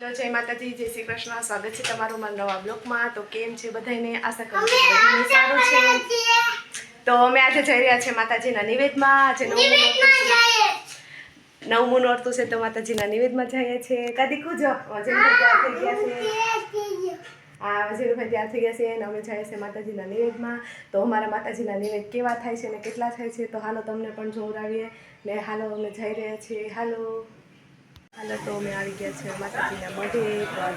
તો જય માતાજી જય શ્રી કૃષ્ણ. સ્વાગત છે તમારું મારા નવા બ્લોગમાં. તો કેમ છે બધાને આશા કરું છું બધાને સારું છે. તો અમે આજે જઈ રહ્યા છીએ માતાજીના નિવેદમાં. આજે નવમું છે. નવમું નોરતું છે તો માતાજીના નિવેદમાં જઈએ છીએ. કાદી કુજો જેનું તૈયાર થઈ ગયા છે આ વજીરભાઈ તૈયાર થઈ ગયા. છે અને અમે જઈએ છીએ માતાજીના નિવેદમાં. તો અમારા માતાજીના નિવેદ કેવા થાય છે અને કેટલા થાય છે તો હાલો તમને પણ જોવડાવીએ. ને હાલો અમે જઈ રહ્યા છીએ. હાલો. હાલો તો અમે આવી ગયા છે માતાજીના મઢે.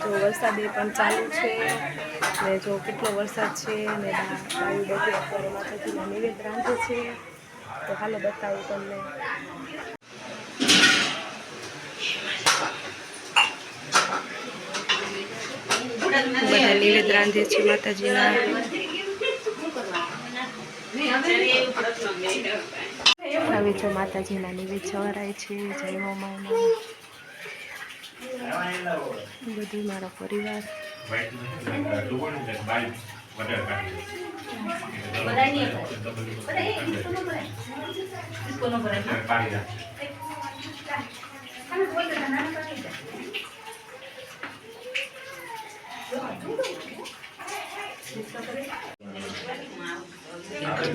તો વરસાદ એ પણ ચાલુ છે ને જો કેટલો વરસાદ છે ને આવી બધી અત્યારે માતાજીના નિવેદ રાંધે છે. તો હાલો બતાવું તમને. બધા નિવેદ રાંધે છે માતાજીના. હવે જો માતાજીના નિવેદ સવરાય છે. જય માયમાં બધું મારો પરિવાર.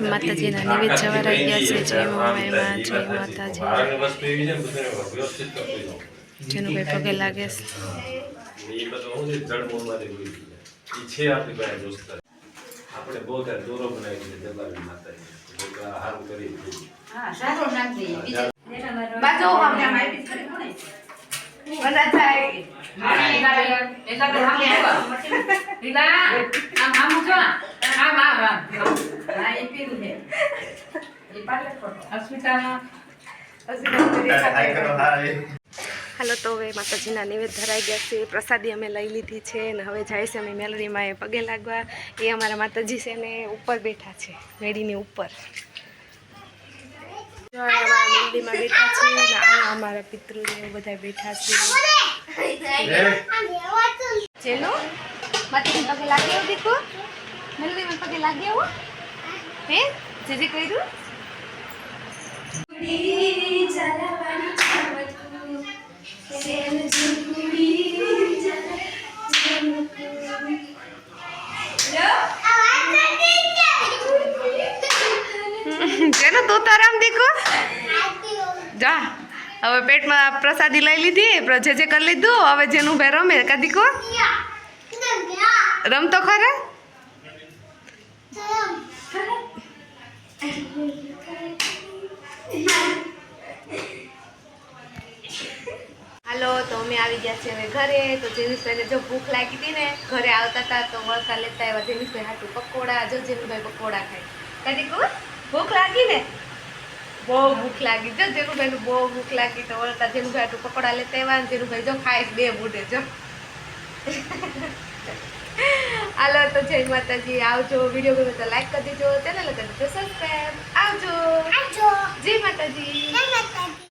માતાજીના નિવેદ જવા રહ્યા છે જય માયમાં જય માતાજી. જેનું ભાઈ પગે લાગે છે. એ બધું શું છે જળમૂળમાંથી ઉડી ગયું. ઈ છે આપણી પાસે દોસ્તાર. આપણે બહુ ત્યારે દોરો બનાવી છે દબાવી માતાજી હારું કરી હા, સારો નાખજે. બાજુ આમ આમ કરી પડે. બધા જાય હા, હાલો, તો હવે માતાજીના નિવેદ ધરાઈ ગયા છે. પ્રસાદી અમે લઈ લીધી છે ને હવે જાય છે અમે મેલડીમાં એ પગે લાગવા. એ અમારા માતાજી છે ને ઉપર બેઠા છે, મેળીની ઉપર. અમારા બેઠા છે અને આ અમારા પિતૃદેવ બધા બેઠા છે. જેનો? માતાજી પગે લાગ્યો એવું મેલરીમાં પગે લાગ્યો હે? જે જે કર્યું? જેનો તોતારામ દેખો જા, હવે પેટમાં પ્રસાદી લઈ લીધી જે જે કરી લીધું, હવે જેનું ભાઈ રમે, કા દીકો? રમતો ખરે? હાલો, તો અમે આવી ગયા છીએ હવે ઘરે. તો જેનીશભાઈને જો ભૂખ લાગી હતી ને, ઘરે આવતા હતા, તો વળતા લેતા આવ્યા. જેનીશભાઈ હાટું પકોડા, જો જેનુભાઈ પકોડા ખાય. કદી કહું ભૂખ લાગી ને? બહુ ભૂખ લાગી. જો જેનુભાઈને બહુ ભૂખ લાગી તો વળતા જેનુભાઈ હાટું પકોડા લેતા આવ્યા ને જેનુભાઈ જો ખાય બે બુઢે જો. હાલો તો જય માતાજી. આવજો. વીડિયો ગમે તો લાઈક કરી દેજો. ચેનલ કરી દેજો સબસ્ક્રાઈબ આવજો. જય માતાજી.